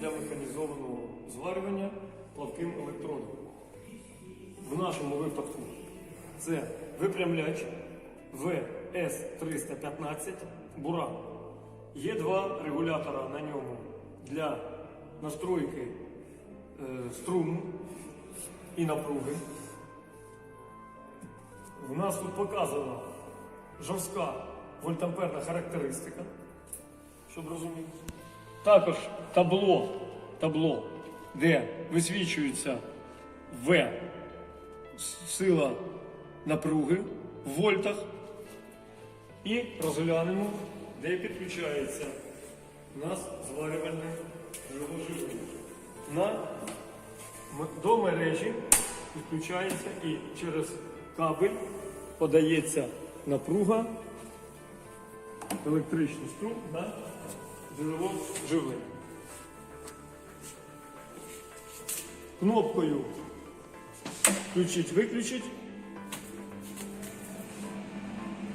для механізованого зварювання плавким електродом. В нашому випадку це випрямляч VS315 Буран. Є два регулятора на ньому для настройки е, струму і напруги. У нас тут показана жорстка вольтамперна характеристика, щоб розуміти. Також табло, табло, де висвічується В сила напруги в вольтах. І розглянемо, де підключається у нас зварювальне живоживлення. На, до мережі підключається і через кабель подається напруга, електричний струм на джерело живлення. Кнопкою включить-виключить.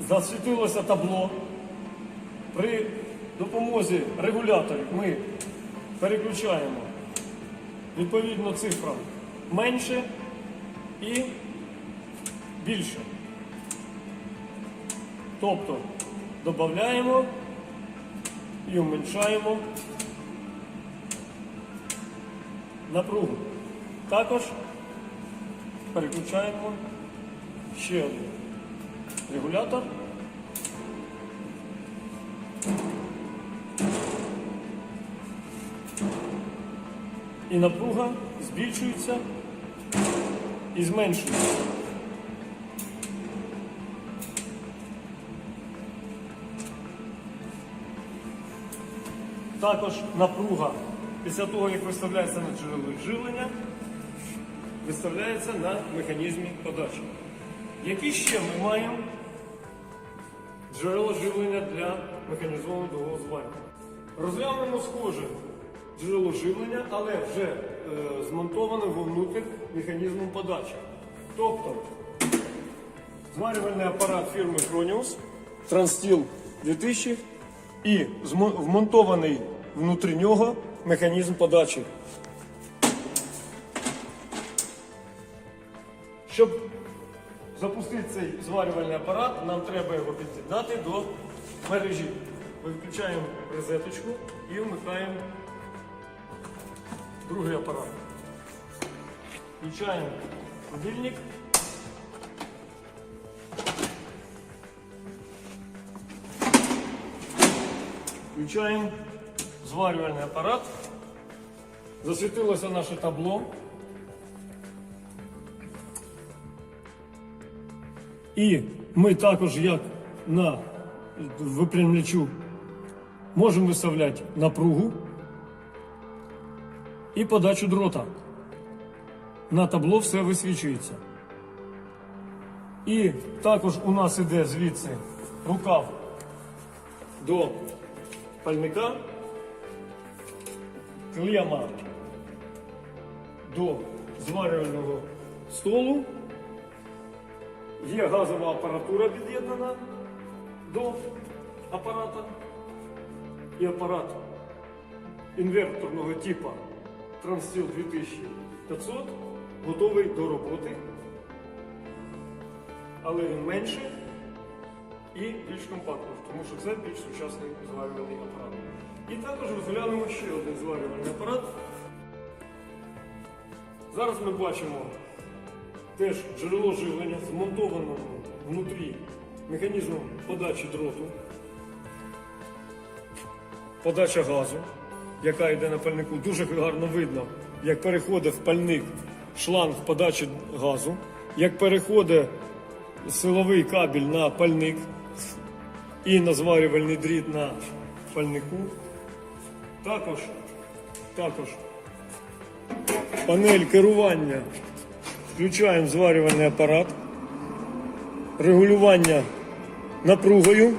Засвітилося табло. При допомозі регуляторів ми переключаємо відповідно цифрам менше і більше. Тобто додаємо і уменьшаємо напругу. Також переключаємо ще один регулятор. І напруга збільшується і зменшується. Також напруга після того, як виставляється на джерело живлення, виставляється на механізмі подачі. Які ще ми маємо джерела живлення для механізованого зварювання? Розглянемо схоже джерело живлення, але вже е, змонтоване вовнутрь механізмом подачі. Тобто зварювальний апарат фірми Cronius Transsteel 2000 і вмонтований внутрі нього механізм подачі. Щоб запустити цей зварювальний апарат, нам треба його під'єднати до мережі. Ми включаємо розеточку і вмикаємо другий апарат. Включаємо будильник. Включаємо зварювальний апарат. Засвітилося наше табло. І ми також, як на випрямлячу, можемо виставляти напругу і подачу дрота. На табло все висвічується. І також у нас іде звідси рукав до пальника, клема до зварювального столу. Є газова апаратура під'єднана до апарата. І апарат інверторного типу Transsteel 2500 готовий до роботи, але він менший і більш компактний, тому що це більш сучасний зварювальний апарат. І також розглянемо ще один зварювальний апарат. Зараз ми бачимо теж джерело живлення, змонтованому внутрі механізмом подачі дроту, подача газу, яка йде на пальнику. Дуже гарно видно, як переходить пальник шланг подачі газу, як переходить силовий кабель на пальник і на зварювальний дріт на пальнику. Також, також панель керування. Включаємо зварювальний апарат, регулювання напругою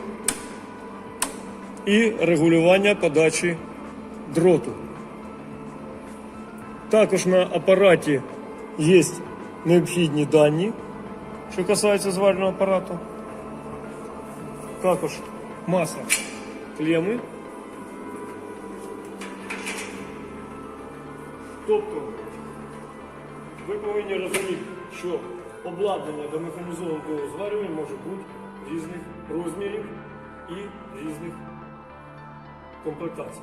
і регулювання подачі дроту. Також на апараті є необхідні дані, що касається зварювального апарату. Також маса клеми. Тобто ви повинні розуміти, що обладнання до механізованого зварювання може бути різних розмірів і різних комплектацій.